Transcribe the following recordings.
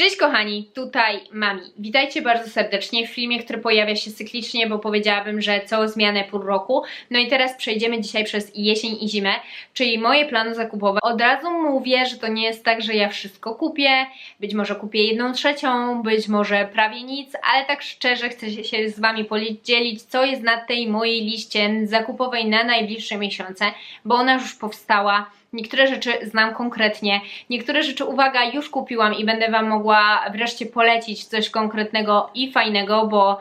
Cześć kochani, tutaj Mami. Witajcie bardzo serdecznie w filmie, który pojawia się cyklicznie, bo powiedziałabym, że co zmianę pół roku. No i teraz przejdziemy dzisiaj przez jesień i zimę, czyli moje plany zakupowe. Od razu mówię, że to nie jest tak, że ja wszystko kupię, być może kupię jedną trzecią, być może prawie nic, ale tak szczerze chcę się z Wami podzielić, co jest na tej mojej liście zakupowej na najbliższe miesiące, bo ona już powstała Niektóre rzeczy znam konkretnie, niektóre rzeczy, uwaga, już kupiłam i będę Wam mogła wreszcie polecić coś konkretnego i fajnego, bo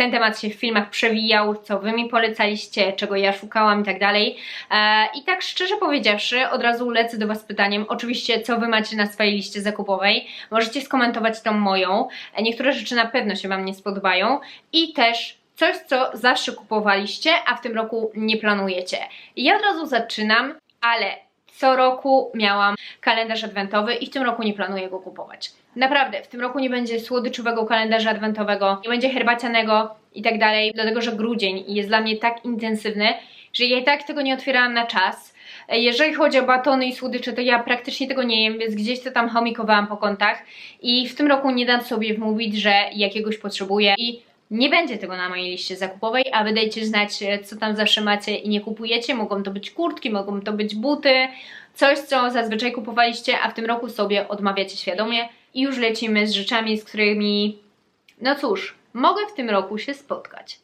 ten temat się w filmach przewijał, co Wy mi polecaliście, czego ja szukałam i tak dalej. E, I tak szczerze powiedziawszy, od razu lecę do Was pytaniem, oczywiście, co Wy macie na swojej liście zakupowej. Możecie skomentować tą moją. E, niektóre rzeczy na pewno się Wam nie spodobają. I też coś, co zawsze kupowaliście, a w tym roku nie planujecie. Ja od razu zaczynam, ale co roku miałam kalendarz adwentowy i w tym roku nie planuję go kupować. Naprawdę, w tym roku nie będzie słodyczowego kalendarza adwentowego, nie będzie herbacianego i tak dalej, dlatego że grudzień jest dla mnie tak intensywny, że ja i tak tego nie otwierałam na czas. Jeżeli chodzi o batony i słodycze, to ja praktycznie tego nie jem, więc gdzieś to tam chomikowałam po kątach i w tym roku nie dam sobie wmówić, że jakiegoś potrzebuję i nie będzie tego na mojej liście zakupowej, a wy dajcie znać, e, co tam zawsze macie i nie kupujecie. Mogą to być kurtki, mogą to być buty, coś, co zazwyczaj kupowaliście, a w tym roku sobie odmawiacie świadomie. I już lecimy z rzeczami, z którymi, no cóż, mogę w tym roku się spotkać.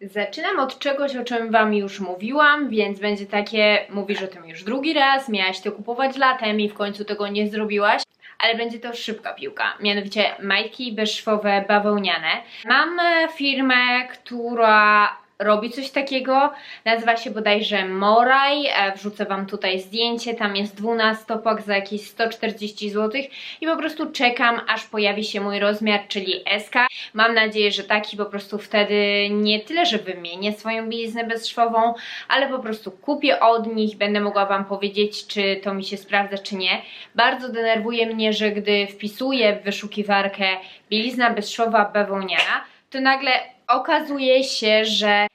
Zaczynam od czegoś, o czym Wam już mówiłam, więc będzie takie, mówisz o tym już drugi raz, miałaś to kupować latem i w końcu tego nie zrobiłaś ale będzie to szybka piłka, mianowicie majtki bezszwowe bawełniane. Mam e, firmę, która robi coś takiego. Nazywa się bodajże Moraj. E, wrzucę Wam tutaj zdjęcie. Tam jest 12 pak za jakieś 140 zł i po prostu czekam, aż pojawi się mój rozmiar, czyli SK. Mam nadzieję, że taki po prostu wtedy nie tyle, że wymienię swoją bieliznę bezszwową, ale po prostu kupię od nich. Będę mogła Wam powiedzieć, czy to mi się sprawdza, czy nie. Bardzo denerwuje mnie, że gdy wpisuję w wyszukiwarkę bielizna bezszwowa bawełniana, to nagle okazuje się, że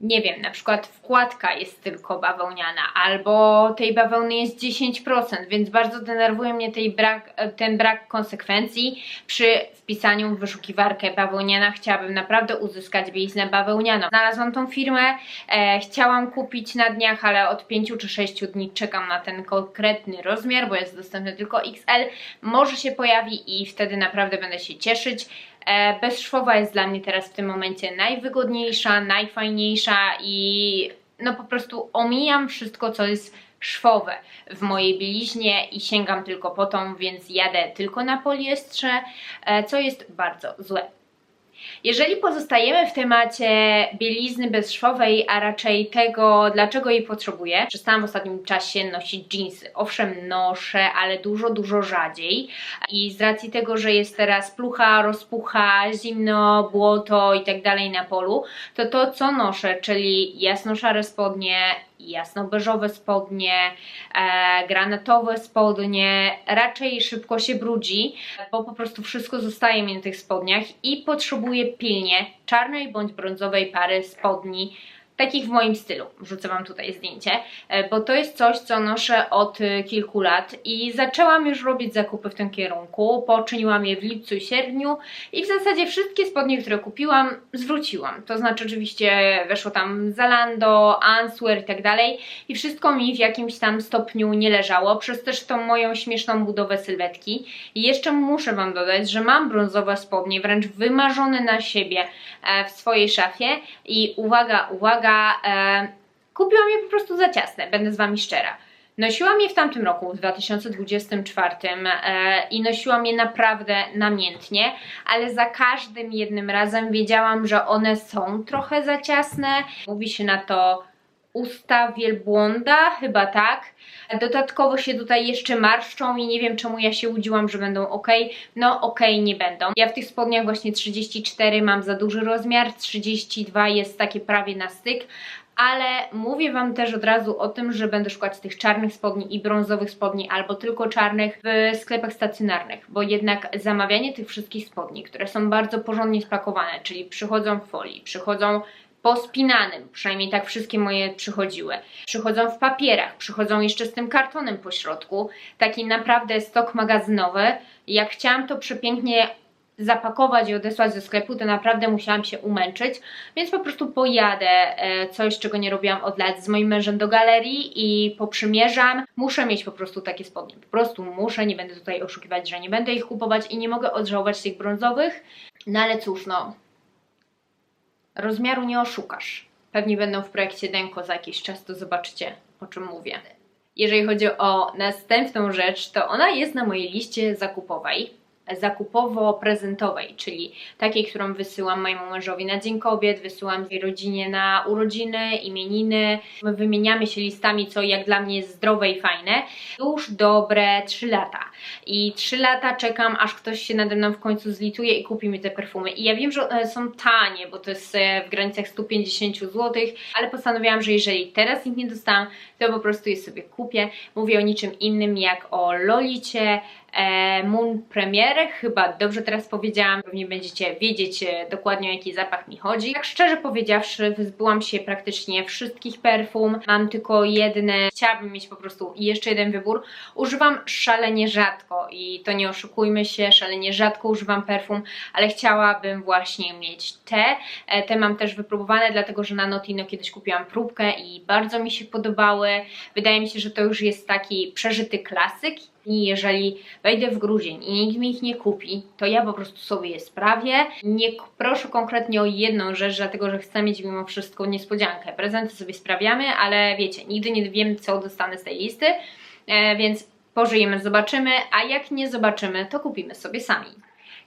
nie wiem, na przykład wkładka jest tylko bawełniana, albo tej bawełny jest 10%, więc bardzo denerwuje mnie tej brak, ten brak konsekwencji przy wpisaniu w wyszukiwarkę bawełniana. Chciałabym naprawdę uzyskać bieliznę bawełnianą. Znalazłam tą firmę, e, chciałam kupić na dniach, ale od 5 czy 6 dni czekam na ten konkretny rozmiar, bo jest dostępny tylko XL. Może się pojawi i wtedy naprawdę będę się cieszyć. E, bezszwowa jest dla mnie teraz w tym momencie najwygodniejsza, najfajniejsza i no po prostu omijam wszystko, co jest szwowe w mojej bieliźnie i sięgam tylko po tą, więc jadę tylko na poliestrze, e, co jest bardzo złe. Jeżeli pozostajemy w temacie bielizny bezszwowej, a raczej tego, dlaczego jej potrzebuję, przestałam w ostatnim czasie nosić jeansy. Owszem, noszę, ale dużo, dużo rzadziej. I z racji tego, że jest teraz plucha, rozpucha, zimno, błoto i tak dalej na polu, to to, co noszę, czyli jasno-szare spodnie, jasno-beżowe spodnie, e, granatowe spodnie, raczej szybko się brudzi, bo po prostu wszystko zostaje mi na tych spodniach i potrzebuję pilnie czarnej bądź brązowej pary spodni takich w moim stylu. Wrzucę Wam tutaj zdjęcie, e, bo to jest coś, co noszę od e, kilku lat i zaczęłam już robić zakupy w tym kierunku. Poczyniłam je w lipcu i sierpniu i w zasadzie wszystkie spodnie, które kupiłam, zwróciłam. To znaczy oczywiście weszło tam Zalando, Answer i tak dalej i wszystko mi w jakimś tam stopniu nie leżało, przez też tą moją śmieszną budowę sylwetki. I jeszcze muszę Wam dodać, że mam brązowe spodnie, wręcz wymarzone na siebie e, w swojej szafie i uwaga, uwaga, e, kupiłam je po prostu za ciasne, będę z Wami szczera. Nosiłam je w tamtym roku, w 2024 e, i nosiłam je naprawdę namiętnie, ale za każdym jednym razem wiedziałam, że one są trochę za ciasne. Mówi się na to usta wielbłąda, chyba tak. Dodatkowo się tutaj jeszcze marszczą i nie wiem czemu ja się łudziłam, że będą ok. No ok, nie będą. Ja w tych spodniach właśnie 34 mam za duży rozmiar, 32 jest takie prawie na styk, ale mówię Wam też od razu o tym, że będę szukać tych czarnych spodni i brązowych spodni, albo tylko czarnych w sklepach stacjonarnych, bo jednak zamawianie tych wszystkich spodni, które są bardzo porządnie spakowane, czyli przychodzą w folii, przychodzą pospinanym, przynajmniej tak wszystkie moje przychodziły. Przychodzą w papierach, przychodzą jeszcze z tym kartonem po środku, taki naprawdę stok magazynowy. Jak chciałam to przepięknie zapakować i odesłać ze sklepu, to naprawdę musiałam się umęczyć, więc po prostu pojadę, e, coś czego nie robiłam od lat, z moim mężem do galerii i poprzymierzam. Muszę mieć po prostu takie spodnie, po prostu muszę, nie będę tutaj oszukiwać, że nie będę ich kupować i nie mogę odżałować tych brązowych, no ale cóż, no, rozmiaru nie oszukasz. Pewnie będą w projekcie Denko za jakiś czas, to zobaczycie o czym mówię. Jeżeli chodzi o następną rzecz, to ona jest na mojej liście zakupowej zakupowo-prezentowej, czyli takiej, którą wysyłam mojemu mężowi na Dzień Kobiet, wysyłam jej rodzinie na urodziny, imieniny. My wymieniamy się listami, co jak dla mnie jest zdrowe i fajne. Już dobre 3 lata. I 3 lata czekam, aż ktoś się nade mną w końcu zlituje i kupi mi te perfumy. I ja wiem, że one są tanie, bo to jest e, w granicach 150 zł, ale postanowiłam, że jeżeli teraz ich nie dostałam, to po prostu je sobie kupię. Mówię o niczym innym jak o Lolicie, Moon Premiere, chyba dobrze teraz powiedziałam, pewnie będziecie wiedzieć e, dokładnie o jaki zapach mi chodzi. Tak szczerze powiedziawszy, wyzbyłam się praktycznie wszystkich perfum, mam tylko jedne, chciałabym mieć po prostu jeszcze jeden wybór. Używam szalenie rzadko i to nie oszukujmy się, szalenie rzadko używam perfum, ale chciałabym właśnie mieć te. E, te mam też wypróbowane, dlatego że na Notino kiedyś kupiłam próbkę i bardzo mi się podobały. Wydaje mi się, że to już jest taki przeżyty klasyk i jeżeli wejdę w grudzień i nikt mi ich nie kupi, to ja po prostu sobie je sprawię. Nie proszę konkretnie o jedną rzecz, dlatego że chcę mieć mimo wszystko niespodziankę. Prezenty sobie sprawiamy, ale wiecie, nigdy nie wiem, co dostanę z tej listy, e, więc pożyjemy, zobaczymy, a jak nie zobaczymy, to kupimy sobie sami.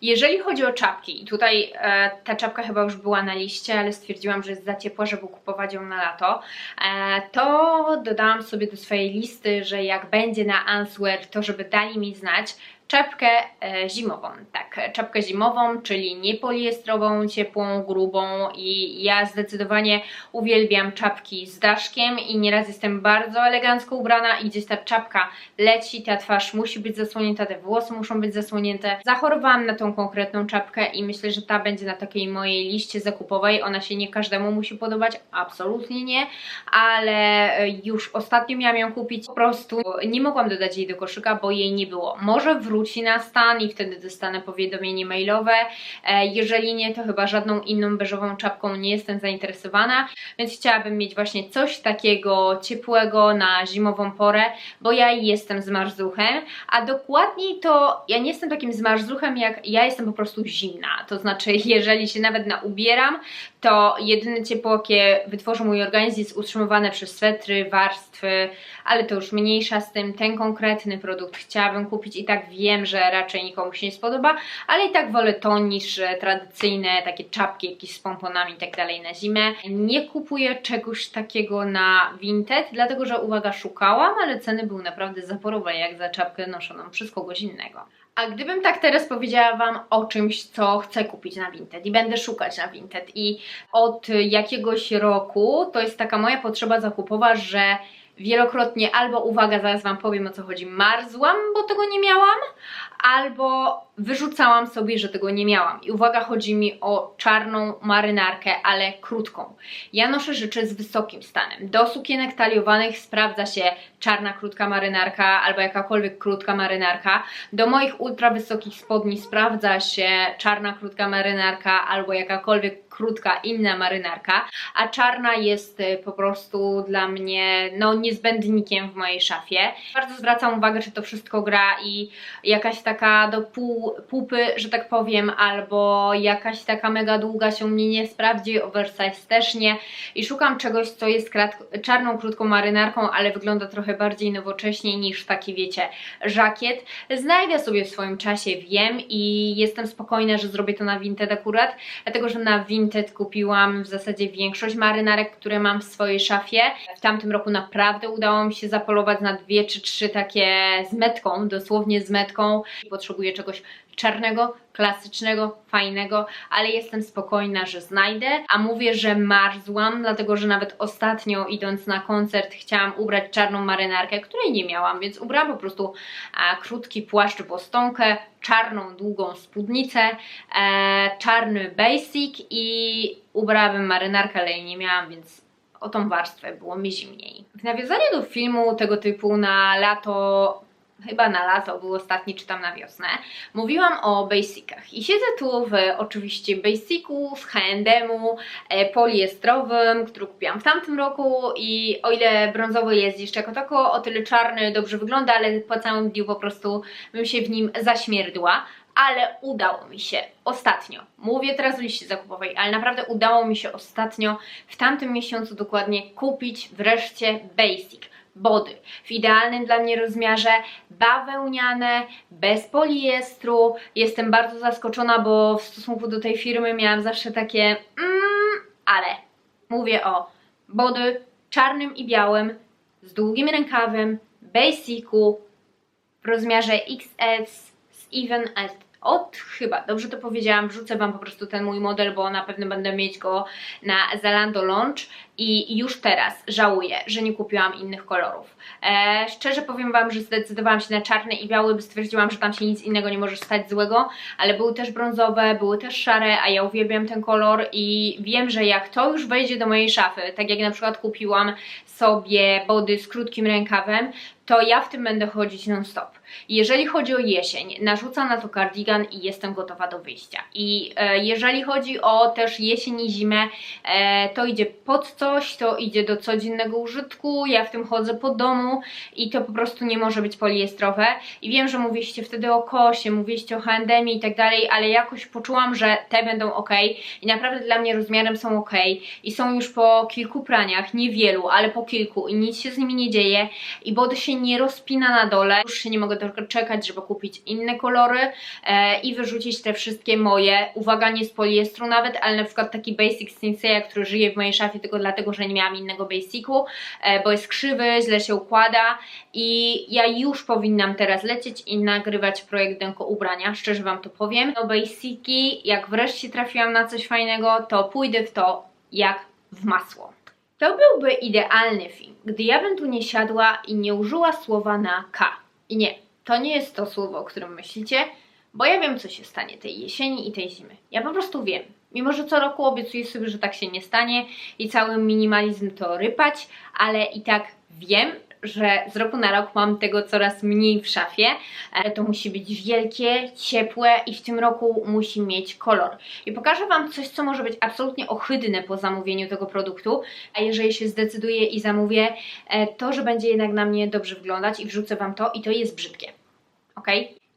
Jeżeli chodzi o czapki, i tutaj e, ta czapka chyba już była na liście, ale stwierdziłam, że jest za ciepła, żeby kupować ją na lato, e, to dodałam sobie do swojej listy, że jak będzie na Answer, to żeby dali mi znać, czapkę e, zimową, tak, czapkę zimową, czyli nie poliestrową, ciepłą, grubą i ja zdecydowanie uwielbiam czapki z daszkiem i nieraz jestem bardzo elegancko ubrana i gdzieś ta czapka leci, ta twarz musi być zasłonięta, te włosy muszą być zasłonięte. Zachorowałam na tą konkretną czapkę i myślę, że ta będzie na takiej mojej liście zakupowej, ona się nie każdemu musi podobać, absolutnie nie, ale e, już ostatnio miałam ją kupić, po prostu nie mogłam dodać jej do koszyka, bo jej nie było. Może wrócić wróci na stan i wtedy dostanę powiadomienie mailowe. E, jeżeli nie, to chyba żadną inną beżową czapką nie jestem zainteresowana, więc chciałabym mieć właśnie coś takiego ciepłego na zimową porę, bo ja jestem zmarzluchem, a dokładniej to ja nie jestem takim zmarzluchem, jak ja jestem po prostu zimna. To znaczy, jeżeli się nawet na ubieram, to jedyne ciepło, jakie wytworzy mój organizm jest utrzymywane przez swetry, warstwy, ale to już mniejsza z tym. Ten konkretny produkt chciałabym kupić i tak wiem, że raczej nikomu się nie spodoba, ale i tak wolę to niż tradycyjne takie czapki jakieś z pomponami i tak dalej na zimę. Nie kupuję czegoś takiego na Vinted, dlatego że uwaga, szukałam, ale ceny były naprawdę zaporowe jak za czapkę noszoną przez kogoś innego. A gdybym tak teraz powiedziała Wam o czymś, co chcę kupić na Vinted i będę szukać na Vinted i od jakiegoś roku to jest taka moja potrzeba zakupowa, że wielokrotnie albo, uwaga, zaraz Wam powiem o co chodzi, marzłam, bo tego nie miałam, albo wyrzucałam sobie, że tego nie miałam. I uwaga, chodzi mi o czarną marynarkę, ale krótką. Ja noszę rzeczy z wysokim stanem. Do sukienek taliowanych sprawdza się czarna krótka marynarka albo jakakolwiek krótka marynarka. Do moich ultra wysokich spodni sprawdza się czarna krótka marynarka albo jakakolwiek krótka inna marynarka, a czarna jest y, po prostu dla mnie no niezbędnikiem w mojej szafie. Bardzo zwracam uwagę, czy to wszystko gra i jakaś taka do pół, pupy, że tak powiem, albo jakaś taka mega długa się mnie nie sprawdzi, oversize też nie i szukam czegoś, co jest czarną krótką marynarką, ale wygląda trochę bardziej nowocześnie niż taki, wiecie, żakiet. Znajdę sobie w swoim czasie, wiem i jestem spokojna, że zrobię to na Vinted akurat, dlatego, że na Vinted Vinted kupiłam w zasadzie większość marynarek, które mam w swojej szafie. W tamtym roku naprawdę udało mi się zapolować na dwie czy trzy takie z metką, dosłownie z metką. Potrzebuję czegoś czarnego, klasycznego, fajnego, ale jestem spokojna, że znajdę. A mówię, że marzłam, dlatego że nawet ostatnio idąc na koncert chciałam ubrać czarną marynarkę, której nie miałam, więc ubrałam po prostu a, krótki płaszcz bostonkę, czarną, długą spódnicę, e, czarny basic i ubrałabym marynarkę, ale jej nie miałam, więc o tą warstwę było mi zimniej. W nawiązaniu do filmu tego typu na lato chyba na lato, był ostatni, czy tam na wiosnę, mówiłam o basicach. I siedzę tu w oczywiście basicu z H&M-u e, poliestrowym, który kupiłam w tamtym roku. I o ile brązowy jest jeszcze jako tako, o tyle czarny dobrze wygląda, ale po całym dniu po prostu bym się w nim zaśmierdła. Ale udało mi się ostatnio, mówię teraz o liście zakupowej, ale naprawdę udało mi się ostatnio w tamtym miesiącu dokładnie kupić wreszcie basic body w idealnym dla mnie rozmiarze, bawełniane, bez poliestru. Jestem bardzo zaskoczona, bo w stosunku do tej firmy miałam zawsze takie mm, ale. Mówię o body czarnym i białym, z długim rękawem, basicu w rozmiarze XS z even od chyba, dobrze to powiedziałam, wrzucę Wam po prostu ten mój model, bo na pewno będę mieć go na Zalando Launch i już teraz żałuję, że nie kupiłam innych kolorów. E, szczerze powiem Wam, że zdecydowałam się na czarny i biały, bo stwierdziłam, że tam się nic innego nie może stać złego, ale były też brązowe, były też szare, a ja uwielbiam ten kolor i wiem, że jak to już wejdzie do mojej szafy, tak jak na przykład kupiłam sobie body z krótkim rękawem, to ja w tym będę chodzić non-stop. Jeżeli chodzi o jesień, narzucam na to kardigan i jestem gotowa do wyjścia. I e, jeżeli chodzi o też jesień i zimę, e, to idzie pod coś, to idzie do codziennego użytku, ja w tym chodzę po domu i to po prostu nie może być poliestrowe. I wiem, że mówiliście wtedy o kosie, mówiliście o H&M i tak dalej, ale jakoś poczułam, że te będą ok i naprawdę dla mnie rozmiarem są ok i są już po kilku praniach, niewielu, ale po kilku i nic się z nimi nie dzieje i body się nie rozpina na dole. Już się nie mogę czekać, żeby kupić inne kolory e, i wyrzucić te wszystkie moje, uwaga nie z poliestru nawet, ale na przykład taki basic Sensei, który żyje w mojej szafie tylko dlatego, że nie miałam innego basicu, e, bo jest krzywy, źle się układa i ja już powinnam teraz lecieć i nagrywać projekt Denko Ubrania, szczerze Wam to powiem. No basiki, jak wreszcie trafiłam na coś fajnego, to pójdę w to jak w masło. To byłby idealny film, gdy ja bym tu nie siadła i nie użyła słowa na K. I nie, to nie jest to słowo, o którym myślicie, bo ja wiem, co się stanie tej jesieni i tej zimy. Ja po prostu wiem. Mimo, że co roku obiecuję sobie, że tak się nie stanie i cały minimalizm to rypać, ale i tak wiem, że z roku na rok mam tego coraz mniej w szafie. To musi być wielkie, ciepłe i w tym roku musi mieć kolor. I pokażę Wam coś, co może być absolutnie ohydne po zamówieniu tego produktu, a jeżeli się zdecyduję i zamówię, e, to, że będzie jednak na mnie dobrze wyglądać i wrzucę Wam to i to jest brzydkie. Ok?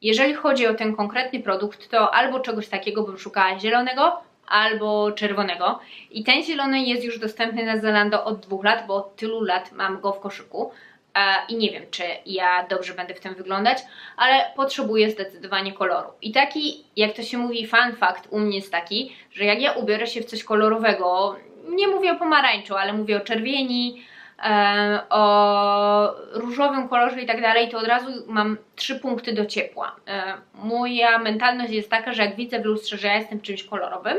Jeżeli chodzi o ten konkretny produkt, to albo czegoś takiego bym szukała zielonego, albo czerwonego. I ten zielony jest już dostępny na Zalando od dwóch lat, bo od tylu lat mam go w koszyku i nie wiem, czy ja dobrze będę w tym wyglądać, ale potrzebuję zdecydowanie koloru. I taki, jak to się mówi, fun fact u mnie jest taki, że jak ja ubiorę się w coś kolorowego, nie mówię o pomarańczu, ale mówię o czerwieni, o różowym kolorze i tak dalej, to od razu mam trzy punkty do ciepła. Moja mentalność jest taka, że jak widzę w lustrze, że ja jestem czymś kolorowym,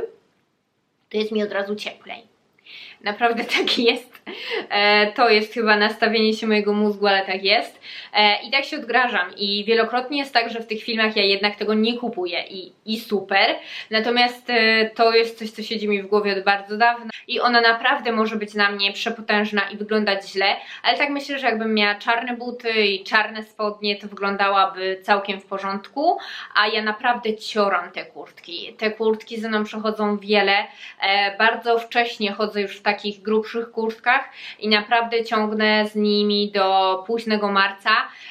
to jest mi od razu cieplej. Naprawdę tak jest. E, to jest chyba nastawienie się mojego mózgu, ale tak jest. E, I tak się odgrażam. I wielokrotnie jest tak, że w tych filmach ja jednak tego nie kupuję i, i super. Natomiast e, to jest coś, co siedzi mi w głowie od bardzo dawna i ona naprawdę może być na mnie przepotężna i wyglądać źle, ale tak myślę, że jakbym miała czarne buty i czarne spodnie, to wyglądałaby całkiem w porządku, a ja naprawdę cioram te kurtki. Te kurtki ze mną przechodzą wiele. Bardzo wcześnie chodzę już w takich grubszych kurtkach i naprawdę ciągnę z nimi do późnego marca.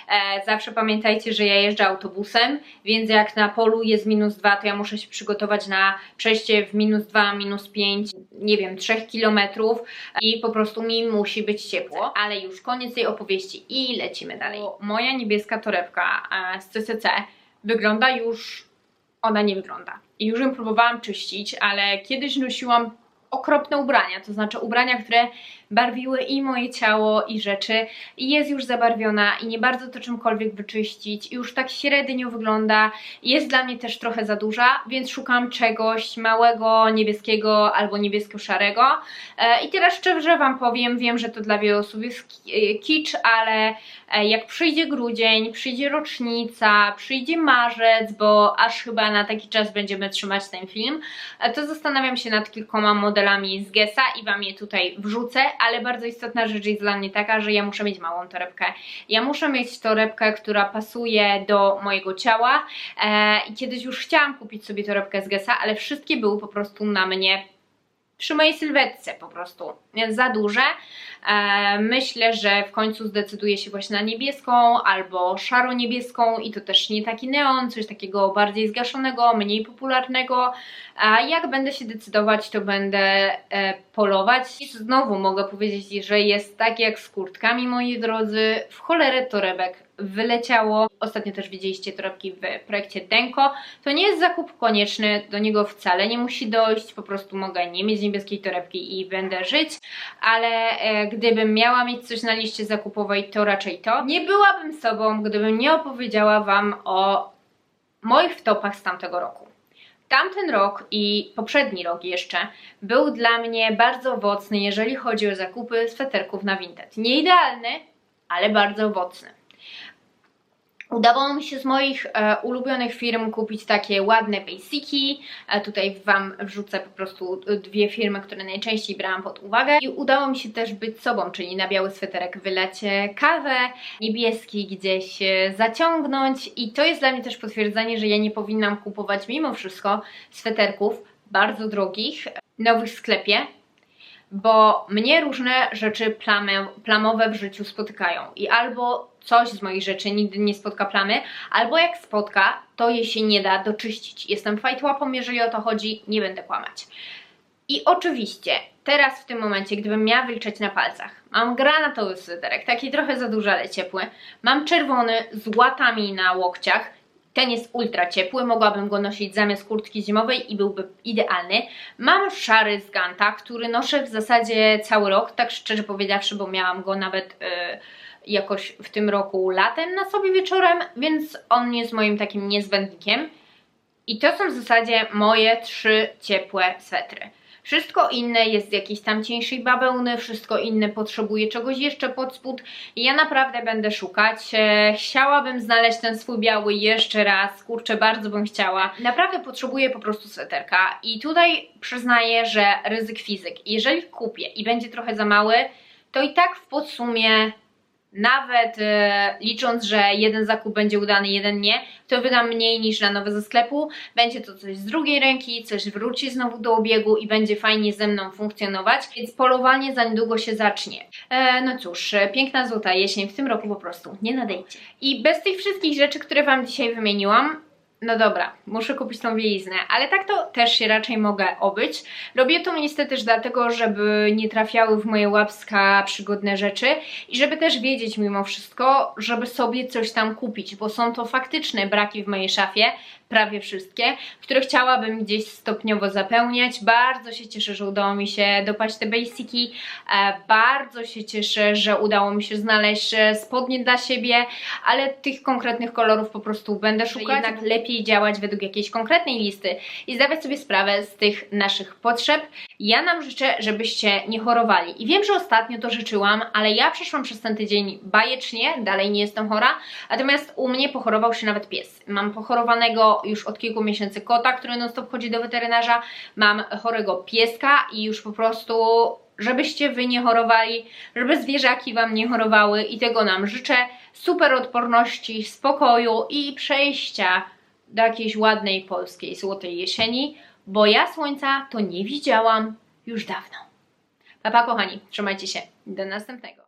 E, zawsze pamiętajcie, że ja jeżdżę autobusem, więc jak na polu jest minus 2, to ja muszę się przygotować na przejście w minus 2, minus 5, nie wiem, 3 kilometrów i po prostu mi musi być ciepło. Ale już koniec tej opowieści i lecimy dalej. Moja niebieska torebka e, z CCC wygląda już, ona nie wygląda. I już ją próbowałam czyścić, ale kiedyś nosiłam okropne ubrania, to znaczy ubrania, które barwiły i moje ciało i rzeczy. I jest już zabarwiona i nie bardzo to czymkolwiek wyczyścić. Już tak średnio wygląda. Jest dla mnie też trochę za duża, więc szukam czegoś małego, niebieskiego albo niebiesko-szarego. E, i teraz szczerze Wam powiem, wiem, że to dla wielu osób jest e, kicz, ale e, jak przyjdzie grudzień, przyjdzie rocznica, przyjdzie marzec, bo aż chyba na taki czas będziemy trzymać ten film, to zastanawiam się nad kilkoma modelami z Gesa i Wam je tutaj wrzucę, ale bardzo istotna rzecz jest dla mnie taka, że ja muszę mieć małą torebkę. Ja muszę mieć torebkę, która pasuje do mojego ciała e, i kiedyś już chciałam kupić sobie torebkę z Gesa, ale wszystkie były po prostu na mnie przy mojej sylwetce po prostu za duże. E, myślę, że w końcu zdecyduję się właśnie na niebieską albo szaro-niebieską i to też nie taki neon, coś takiego bardziej zgaszonego, mniej popularnego. A jak będę się decydować, to będę e, polować. I znowu mogę powiedzieć, że jest tak jak z kurtkami, moi drodzy, w cholerę torebek wyleciało. Ostatnio też widzieliście torebki w projekcie Denko. To nie jest zakup konieczny, do niego wcale nie musi dojść, po prostu mogę nie mieć niebieskiej torebki i będę żyć, ale e, gdybym miała mieć coś na liście zakupowej, to raczej to. Nie byłabym sobą, gdybym nie opowiedziała Wam o moich wtopach z tamtego roku. Tamten rok i poprzedni rok jeszcze był dla mnie bardzo owocny, jeżeli chodzi o zakupy sweterków na Vinted. Nie idealny, ale bardzo owocny. Udało mi się z moich e, ulubionych firm kupić takie ładne basiki. E, tutaj Wam wrzucę po prostu dwie firmy, które najczęściej brałam pod uwagę. I udało mi się też być sobą, czyli na biały sweterek wylać kawę, niebieski gdzieś e, zaciągnąć. I to jest dla mnie też potwierdzenie, że ja nie powinnam kupować mimo wszystko sweterków bardzo drogich, nowych w sklepie, bo mnie różne rzeczy plamy, plamowe w życiu spotykają i albo coś z moich rzeczy nigdy nie spotka plamy, albo jak spotka, to jej się nie da doczyścić. Jestem fajtłapą, jeżeli o to chodzi, nie będę kłamać. I oczywiście, teraz w tym momencie, gdybym miała wyliczać na palcach, mam granatowy sweterek, taki trochę za duży, ale ciepły, mam czerwony z łatami na łokciach, ten jest ultra ciepły, mogłabym go nosić zamiast kurtki zimowej i byłby idealny. Mam szary z Ganta, który noszę w zasadzie cały rok, tak szczerze powiedziawszy, bo miałam go nawet yy, jakoś w tym roku latem na sobie wieczorem, więc on jest moim takim niezbędnikiem. I to są w zasadzie moje trzy ciepłe swetry. Wszystko inne jest z jakiejś tam cieńszej bawełny, wszystko inne potrzebuje czegoś jeszcze pod spód. Ja naprawdę będę szukać. E, chciałabym znaleźć ten swój biały jeszcze raz, kurczę, bardzo bym chciała. Naprawdę potrzebuję po prostu sweterka i tutaj przyznaję, że ryzyk fizyk. Jeżeli kupię i będzie trochę za mały, to i tak w podsumie nawet e, licząc, że jeden zakup będzie udany, jeden nie, to wydam mniej niż na nowe ze sklepu. Będzie to coś z drugiej ręki, coś wróci znowu do obiegu i będzie fajnie ze mną funkcjonować, więc polowanie za niedługo się zacznie. E, no cóż, e, piękna złota jesień w tym roku po prostu nie nadejdzie. I bez tych wszystkich rzeczy, które Wam dzisiaj wymieniłam, no dobra, muszę kupić tą bieliznę, ale tak to też się raczej mogę obyć. Robię to niestety też dlatego, żeby nie trafiały w moje łapska przygodne rzeczy i żeby też wiedzieć mimo wszystko, żeby sobie coś tam kupić, bo są to faktyczne braki w mojej szafie, prawie wszystkie, które chciałabym gdzieś stopniowo zapełniać. Bardzo się cieszę, że udało mi się dopaść te basiki. E, bardzo się cieszę, że udało mi się znaleźć e, spodnie dla siebie, ale tych konkretnych kolorów po prostu będę szukać. Jednak lepiej działać według jakiejś konkretnej listy i zdawać sobie sprawę z tych naszych potrzeb. Ja nam życzę, żebyście nie chorowali. I wiem, że ostatnio to życzyłam, ale ja przeszłam przez ten tydzień bajecznie, dalej nie jestem chora, natomiast u mnie pochorował się nawet pies. Mam pochorowanego już od kilku miesięcy kota, który non stop chodzi do weterynarza, mam chorego pieska i już po prostu żebyście Wy nie chorowali, żeby zwierzaki Wam nie chorowały i tego nam życzę. Super odporności, spokoju i przejścia do jakiejś ładnej polskiej złotej jesieni, bo ja słońca to nie widziałam już dawno. Papa kochani, trzymajcie się, do następnego.